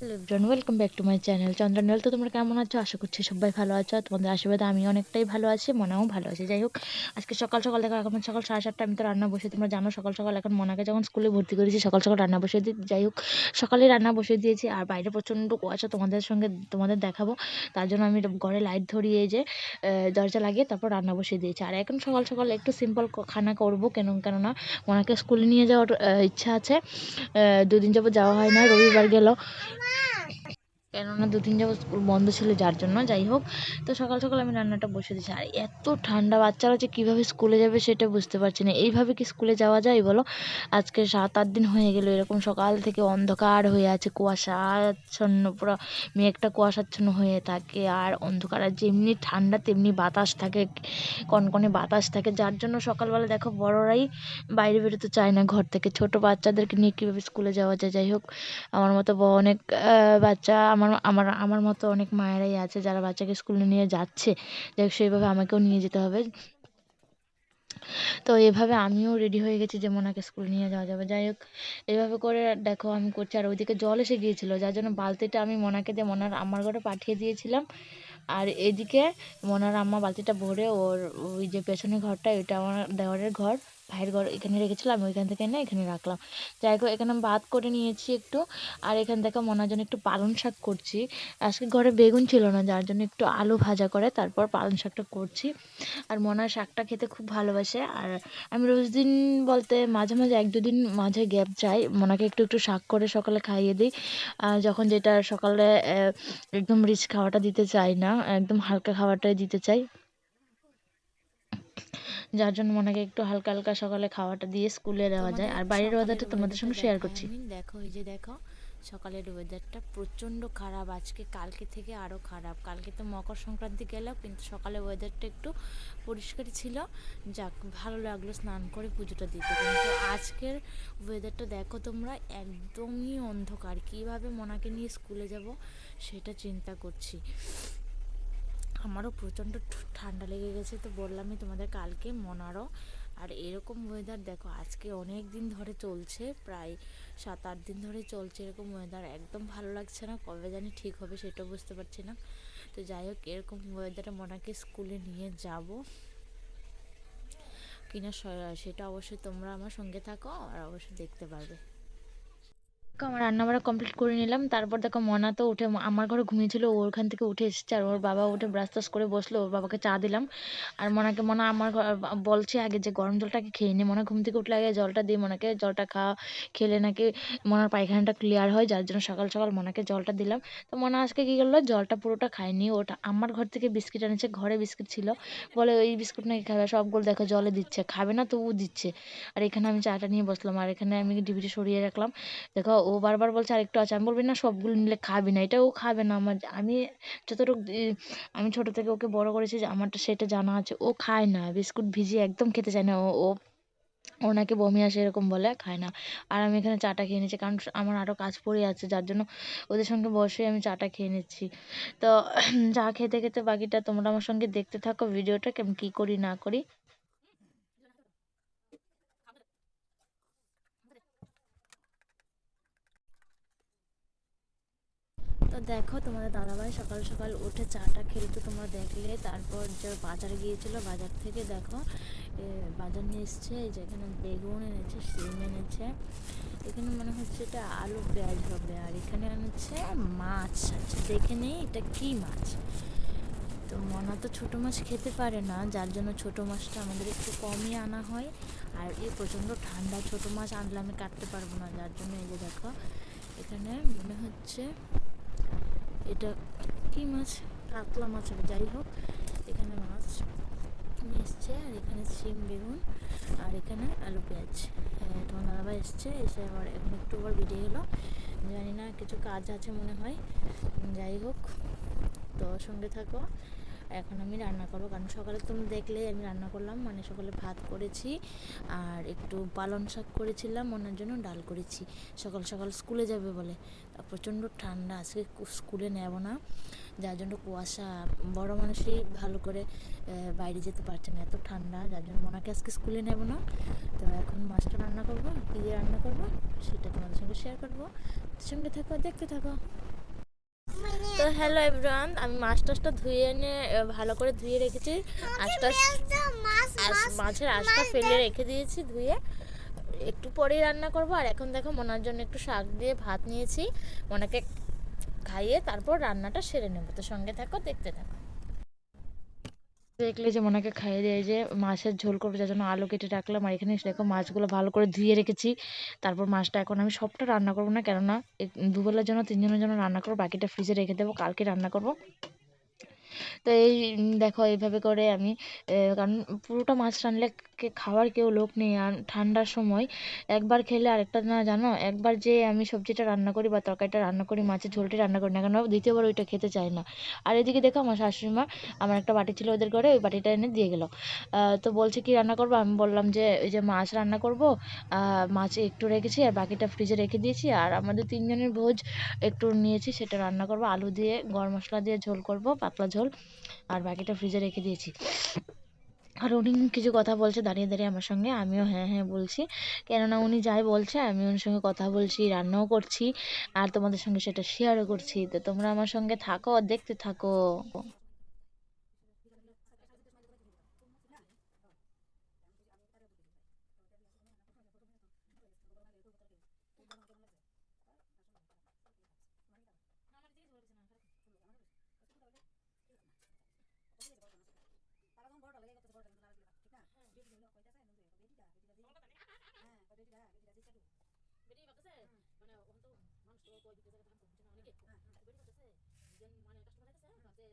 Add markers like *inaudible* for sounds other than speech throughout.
Hello everyone welcome back to my channel Chandranil, তো তোমরা কেমন আছো? আশা করছি সবাই ভালো আছো তোমাদের আশীর্বাদে আমি অনেকটাই ভালো আছি, মনেও ভালো আছে। যাই হোক, আজকে সকাল সকাল দেখো, এখন সকাল সাড়ে সাতটা, আমি তো রান্না বসে তোমরা জানো সকাল সকাল এখন মনাকে যখন স্কুলে ভর্তি করেছি, সকাল সকাল রান্না বসিয়ে দিই যাই হোক, সকালে রান্না বসিয়ে দিয়েছি আর বাইরে প্রচণ্ড কুয়াশা, তোমাদের সঙ্গে তোমাদের দেখাবো। তার জন্য আমি ঘরে লাইট ধরিয়ে যে দরজা লাগিয়ে তারপর রান্না বসিয়ে দিয়েছি। আর এখন সকাল সকাল একটু সিম্পল খানা করব, কেন কেননা মনাকে স্কুলে নিয়ে যাওয়ার ইচ্ছা আছে। দুদিন যাব যাওয়া হয় না, রবিবার গেল। มาก কেননা দু তিন যাবত স্কুল বন্ধ ছিল যার জন্য, যাই হোক। তো সকাল সকাল আমি রান্নাটা বসে দিয়েছি। আর এত ঠান্ডা, বাচ্চারা যে কীভাবে স্কুলে যাবে সেটা বুঝতে পারছি না। এইভাবে কি স্কুলে যাওয়া যায় বলো? আজকে সাত আট দিন হয়ে গেলো, এরকম সকাল থেকে অন্ধকার হয়ে আছে, কুয়াশাচ্ছন্ন, পুরো মেঘটা কুয়াশাচ্ছন্ন হয়ে থাকে। আর অন্ধকার, আর যেমনি ঠান্ডা, তেমনি বাতাস থাকে, কনকনে বাতাস থাকে। যার জন্য সকালবেলা দেখো, বড়রাই বাইরে বেরোতে চায় না ঘর থেকে। ছোট বাচ্চাদেরকে নিয়ে কীভাবে স্কুলে যাওয়া যায়? যাই হোক, আমার মতো অনেক বাচ্চা, আমার আমার আমার আমার মতো অনেক মায়েরাই আছে যারা বাচ্চাকে স্কুলে নিয়ে যাচ্ছে। যাই সেইভাবে আমাকেও নিয়ে যেতে হবে। তো এভাবে আমিও রেডি হয়ে গেছি যে মোনাকে স্কুলে নিয়ে যাওয়া যাবে। যাই হোক, এভাবে করে দেখো আমি করছি। আর ওইদিকে জল এসে গিয়েছিল, যার জন্য বালতিটা আমি মোনাকে দিয়ে মোনার আমার ঘরে পাঠিয়ে দিয়েছিলাম। আর এদিকে মোনার আম্মা বালতিটা ভরে ওর ওই যে পেছনের ঘরটা ওইটা আমার দেওয়ারের ঘর। ভাইয়ের ঘর এখানে রেখেছিলাম, ওইখান থেকে এনে এখানে রাখলাম। যাই হোক, এখানে আমি ভাত করে নিয়েছি একটু, আর এখান থেকে মনার জন্য একটু পালং শাক করছি। আজকে ঘরে বেগুন ছিল না, যার জন্য একটু আলু ভাজা করে তারপর পালং শাকটা করছি। আর মনার শাকটা খেতে খুব ভালোবাসে। আর আমি রোজ দিন বলতে মাঝে মাঝে এক দুদিন মাঝে গ্যাপ যাই মনাকে একটু একটু শাক করে সকালে খাইয়ে দিই। যখন যেটা সকালে একদম রিচ খাওয়াটা দিতে চাই না, একদম হালকা খাওয়াটাই দিতে চাই। যার জন্য মনেকে একটু হালকা হালকা সকালে খাওয়াটা দিয়ে স্কুলে দেওয়া যায়। আর বাইরের ওয়েদারটা তোমাদের সঙ্গে শেয়ার করছি। দেখো এই যে দেখো সকালের ওয়েদারটা প্রচণ্ড খারাপ আজকে কালকে থেকে আরও খারাপ। কালকে তো মকর সংক্রান্তি গেল কিন্তু সকালে ওয়েদারটা একটু পরিষ্কারই ছিল। যাক ভালো লাগল স্নান করে পুজোটা দিতে। কিন্তু আজকের ওয়েদারটা দেখো তোমরা একদমই অন্ধকার। কীভাবে মনাকে নিয়ে স্কুলে যাব সেটা চিন্তা করছি। আমারও প্রচণ্ড ঠান্ডা লেগে গেছে, তো বললামই তোমাদের কালকে মনারও। আর এরকম ওয়েদার দেখো, আজকে অনেক দিন ধরে চলছে, প্রায় সাত, আট দিন ধরে চলছে এরকম ওয়েদার একদম ভালো লাগছে না, কবে জানি ঠিক হবে সেটাও বুঝতে পারছি না। তো যাই হোক, এরকম ওয়েদারে মনাকে স্কুলে নিয়ে যাব। কিনা সেটা অবশ্যই তোমরা আমার সঙ্গে থাকো, আর অবশ্যই দেখতে পারবে। আমার রান্নাবাড়া কমপ্লিট করে নিলাম। তারপর দেখো, মনা তো উঠে, আমার ঘরে ঘুমিয়েছিল ওখান থেকে উঠে এসেছে, আর ওর বাবা উঠে ব্রাশ টাশ করে বসল, ওর বাবাকে চা দিলাম। আর মনাকে, মনা আমার বলছে আগে যে গরম জলটাকে খেয়ে নি। মনে ঘুম থেকে উঠলে আগে জলটা দিই মনাকে, জলটা খাওয়া, খেলে নাকি মনার পায়খানাটা ক্লিয়ার হয়, যার জন্য সকাল সকাল মনাকে জলটা দিলাম। তো মনা আজকে কী করল, জলটা পুরোটা খায়নি ওটা আমার ঘর থেকে বিস্কিট এনেছে, ঘরে বিস্কিট ছিল। বলে, ওই বিস্কুট নাকি খাবে? সবগুলো দেখো, জলে দিচ্ছে, খাবে না তবু দিচ্ছে। আর এখানে আমি চাটা নিয়ে বসলাম, আর এখানে আমি ডিবিটি সরিয়ে রাখলাম। দেখো ও বারবার বলছে, আরেকটু আছে। আমি বলবি, না, সবগুলো নিলে খাবি না। এটা ও খাবে না আমার। আমি যতটুকু আমি ছোটো থেকে ওকে বড় করেছি, যে আমারটা সেটা জানা আছে, ও খায় না। বিস্কুট ভিজিয়ে একদম খেতে চায় না। ও ও ও নাকি বমি আসে এরকম বলে, খায় না। আর আমি এখানে চাটা খেয়ে নিচ্ছি কারণ আমার আরও কাজ পড়ে আছে, যার জন্য ওদের সঙ্গে বসে আমি চাটা খেয়ে নিচ্ছি। তো, *clears throat* চা খেতে খেতে বাকিটা তোমরা আমার সঙ্গে দেখতে থাকো, ভিডিওটা কেমন, কী করি, না করি। তো দেখো, তোমাদের দাদাভাই সকাল সকাল উঠে চাটা খেলে তো তোমরা দেখলে। তারপর যে বাজার গিয়েছিল, বাজার থেকে দেখো বাজার নিয়ে এসছে, এই যে এখানে বেগুন এনেছে সিম এনেছে। এখানে মনে হচ্ছে এটা আলু পেঁয়াজ হবে, আর এখানে এনেছে মাছ আচ্ছা দেখে নেই এটা কি মাছ। তো মনা তো ছোটো মাছ খেতে পারে না, যার জন্য ছোটো মাছটা আমাদের একটু কমই আনা হয়। আর এই প্রচণ্ড ঠান্ডা ছোটো মাছ আনলে আমি কাটতে পারব না, যার জন্য এই যে দেখো, এখানে মনে হচ্ছে এটা কি মাছ? কাতলা মাছ হবে, যাই হোক, এখানে মাছ এসছে, আর এখানে সিম বেগুন, আর এখানে আলু, পেঁয়াজ। তোমার দাদাভাই এসছে, এসে আবার এখন একটু আবার বেরিয়ে গেলো জানি না, কিছু কাজ আছে মনে হয়। যাই হোক, তো সঙ্গে থাকো। এখন আমি রান্না করব, কারণ সকালে তুমি দেখলে আমি রান্না করলাম মানে সকালে ভাত করেছি আর একটু পালন শাক করেছিলাম, ওনার জন্য ডাল করেছি। সকাল সকাল স্কুলে যাবে বলে প্রচণ্ড ঠান্ডা, আজকে স্কুলে নেব না। যার জন্য কুয়াশা, বড় মানুষই ভালো করে বাইরে যেতে পারছে না, এত ঠান্ডা, যার জন্য মনাকে আজকে স্কুলে নেব না। তো এখন মাছটা রান্না করব, কী দিয়ে রান্না করব, সেটা তোমাদের সঙ্গে শেয়ার করব। সঙ্গে থাকো দেখতে থাকো। তো হ্যালো এভরিওয়ান আমি মাছ টাছটা ধুয়ে এনে ভালো করে ধুয়ে রেখেছি। আশটা মাছের আশটা ফেলে রেখে দিয়েছি ধুয়ে। একটু পরেই রান্না করব আর এখন দেখো মনার জন্য একটু শাক দিয়ে ভাত নিয়েছি। মনাকে খাইয়ে তারপর রান্নাটা সেরে নেব। তো সঙ্গে থাকো দেখতে থাকো। দেখলে যে মনাকে খাইয়ে দেয় যে, মাছের ঝোল করবে যার জন্য আলু কেটে রাখলাম। আর এখানে দেখো মাছগুলো ভালো করে ধুয়ে রেখেছি। তারপর মাছটা এখন আমি সবটা রান্না করব না, কেননা দুবেলার জন্য, তিনজনের জন্য রান্না করব, বাকিটা ফ্রিজে রেখে দেবো, কালকে রান্না করব। তো এই দেখো এইভাবে করে আমি কারণ পুরোটা মাছ রানলে কে- খাওয়ার কেউ লোক নেই। আর ঠান্ডার সময় একবার খেলে আরেকটা না জানো, একবার যে আমি সবজিটা রান্না করি বা তরকারিটা রান্না করি, মাছের ঝোলটি রান্না করি না কেন, দ্বিতীয়বার ওইটা খেতে চায় না। আর এদিকে দেখো আমার শাশুড়ি মা আমার একটা বাটি ছিল ওদের ঘরে, ওই বাটিটা এনে দিয়ে গেলো। তো বলছে কি রান্না করব? আমি বললাম যে ওই যে মাছ রান্না করব মাছ একটু রেখেছি আর বাকিটা ফ্রিজে রেখে দিয়েছি। আর আমাদের তিনজনের ভোজ একটু নিয়েছি, সেটা রান্না করব, আলু দিয়ে, গরম মশলা দিয়ে ঝোল করব, পাতলা ঝোল, আর বাকিটা ফ্রিজে রেখে দিয়েছি। আর উনি কিছু কথা বলছে, দাঁড়িয়ে দাঁড়িয়ে আমার সঙ্গে, আমিও হ্যাঁ হ্যাঁ বলছি। কেননা উনি যাই বলছে, আমি ওর সঙ্গে কথা বলছি, রান্নাও করছি, আর তোমাদের সঙ্গে সেটা শেয়ারও করছি। তো তোমরা আমার সঙ্গে থাকো, দেখতে থাকো। কই দিতে জায়গা তখন অনেকে মানে কাস্টমার আছে আমরা তো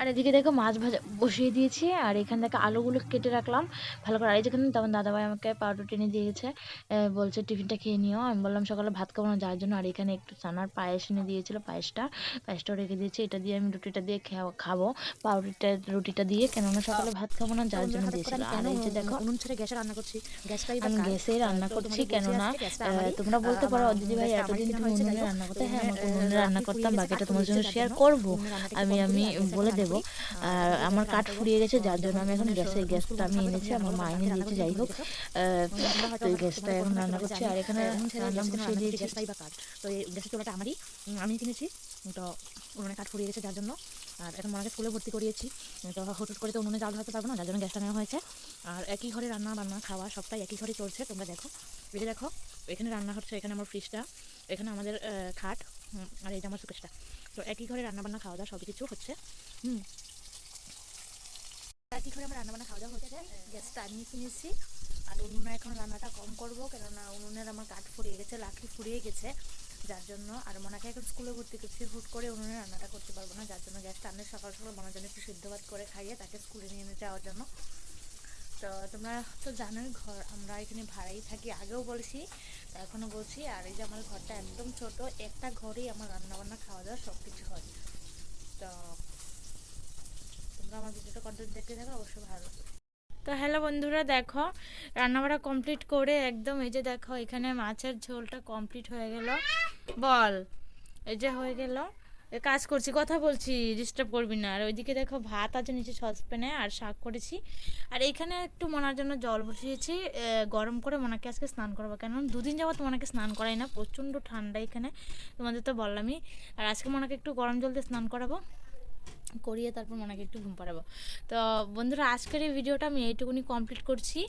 আর এদিকে দেখো মাছ ভাজা বসিয়ে দিয়েছি আর এখান থেকে আলুগুলো কেটে রাখলাম। ভালো করে আর এই যেখানে তখন দাদাভাই আমাকে পাউরুটি এনে দিয়েছে বলছে টিফিনটা খেয়ে নিও। আমি বললাম সকালে ভাত খাব না। যার জন্য আর এখানে একটু চানার পায়েস এনে দিয়েছিল পায়েসটা। পায়েসটাও রেখে দিয়েছি এটা দিয়ে আমি রুটিটা দিয়ে খাব। পাউরুটিটা রুটিটা দিয়ে কেননা সকালে ভাত খাব না যার জন্য দিয়েছিল। আর এই যে দেখো উনুন ছেড়ে গ্যাসে রান্না করছি। গ্যাসটাই আমি গ্যাসে রান্না করছি কেননা তোমরা বলতে পারো দিদি ভাই এতদিন তুমি উনুনে রান্না করতে হ্যাঁ আমাকে উনুনে রান্না করতাম বাকিটা তোমার জন্য শেয়ার করব। আমি আমি বলে দেব আর আমার কাঠ ফুরিয়ে গেছে, যার জন্য আমি এখন গ্যাসে গ্যাসটা আমি এনেছি, আমার মা এনে দিয়েছে, যাই হোক। তো এই গ্যাসটা এখন রান্না করছি, আর এখানে গ্যাসের আমারই। আমি কিনেছি, তো উনুনে কাঠ ফুরিয়ে গেছে যার জন্য। আর এখন মনাকে স্কুলে ভর্তি করিয়েছি, তো হঠাৎ করে তো উনুনে জাল ধরাতে পারব না, যার জন্য গ্যাসটা নেওয়া হয়েছে। আর একই ঘরে রান্না, বান্না, খাওয়া সবটাই একই ঘরে চলছে, তোমরা দেখো। এই দেখো, এখানে রান্না হচ্ছে, এখানে আমার ফ্রিজটা এখানে আমাদের খাট আর এই যে আমার সুকেশটা তো একই ঘরে রান্না বান্না খাওয়া দাওয়া সব কিছু হচ্ছে। হুম। একই ঘরে আমার রান্না বান্না খাওয়া দাওয়া হচ্ছে গ্যাসটা আমি কিনেছি আর উনুনে এখন রান্নাটা কম করব কেননা উনুনের আমার কাঠ ফুরিয়ে গেছে লাঠি ফুরিয়ে গেছে। যার জন্য আর মনাকে এখন স্কুলে ভর্তি করছি হুট করে উনুনে রান্নাটা করতে পারব না। যার জন্য গ্যাসটা আনলে সকাল সকাল মনার জন্য একটু সিদ্ধ ভাত করে খাইয়ে তাকে স্কুলে নিয়ে যাওয়ার জন্য। তো তোমরা তো জানোই ঘর আমরা এখানে ভাড়াই থাকি। আগেও বলেছি এখনও বলছি, আর এই যে আমার ঘরটা একদম ছোট, একটা ঘরেই আমার রান্নাবান্না খাওয়া দাওয়া সব কিছু হয়। তো তোমরা আমার ভিডিওটা কন্টেন্ট দেখতে থাকো, অবশ্যই ভালো তো হ্যালো বন্ধুরা, দেখো, রান্নাবাড়া কমপ্লিট করে একদম এই যে দেখো, এখানে মাছের ঝোলটা কমপ্লিট হয়ে গেল। বল, এই যে হয়ে গেল। কাজ করছি, কথা বলছি ডিস্টার্ব করবি না। আর ওইদিকে দেখো ভাত আছে নিচে সসপ্যানে আর শাক করেছি। আর এইখানে একটু মনার জন্য জল বসিয়েছি গরম করে মনাকে আজকে স্নান করব। কেন দুদিন যাবত মনাকে স্নান করাই না, প্রচণ্ড ঠান্ডা এখানে, তোমাদের তো বললামই। আর আজকে মনাকে একটু গরম জল দিয়ে স্নান করাবো। করিয়ে তারপর মনাকে একটু ঘুম পাড়াবো। তো বন্ধুরা, আজকের এই ভিডিওটা আমি এইটুকুনি কমপ্লিট করছি।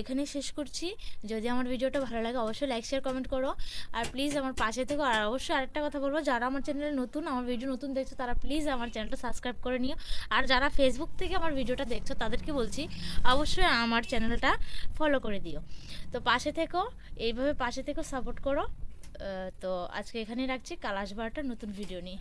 এখানেই শেষ করছি। যদি আমার ভিডিওটা ভালো লাগে, অবশ্যই লাইক শেয়ার কমেন্ট করো। আর প্লিজ আমার পাশে থেকো। আর অবশ্যই আরেকটা কথা বলব, যারা আমার চ্যানেলে নতুন, আমার ভিডিও নতুন দেখছ, তারা প্লিজ আমার চ্যানেলটা সাবস্ক্রাইব করে নিও। আর যারা ফেসবুক থেকে আমার ভিডিওটা দেখছ, তাদেরকে বলছি, অবশ্যই আমার চ্যানেলটা ফলো করে দিও। তো পাশে থেকো, এইভাবে পাশে থেকো সাপোর্ট করো। তো আজকে এখানেই রাখছি। কাল আসবার একটা নতুন ভিডিও নিয়ে।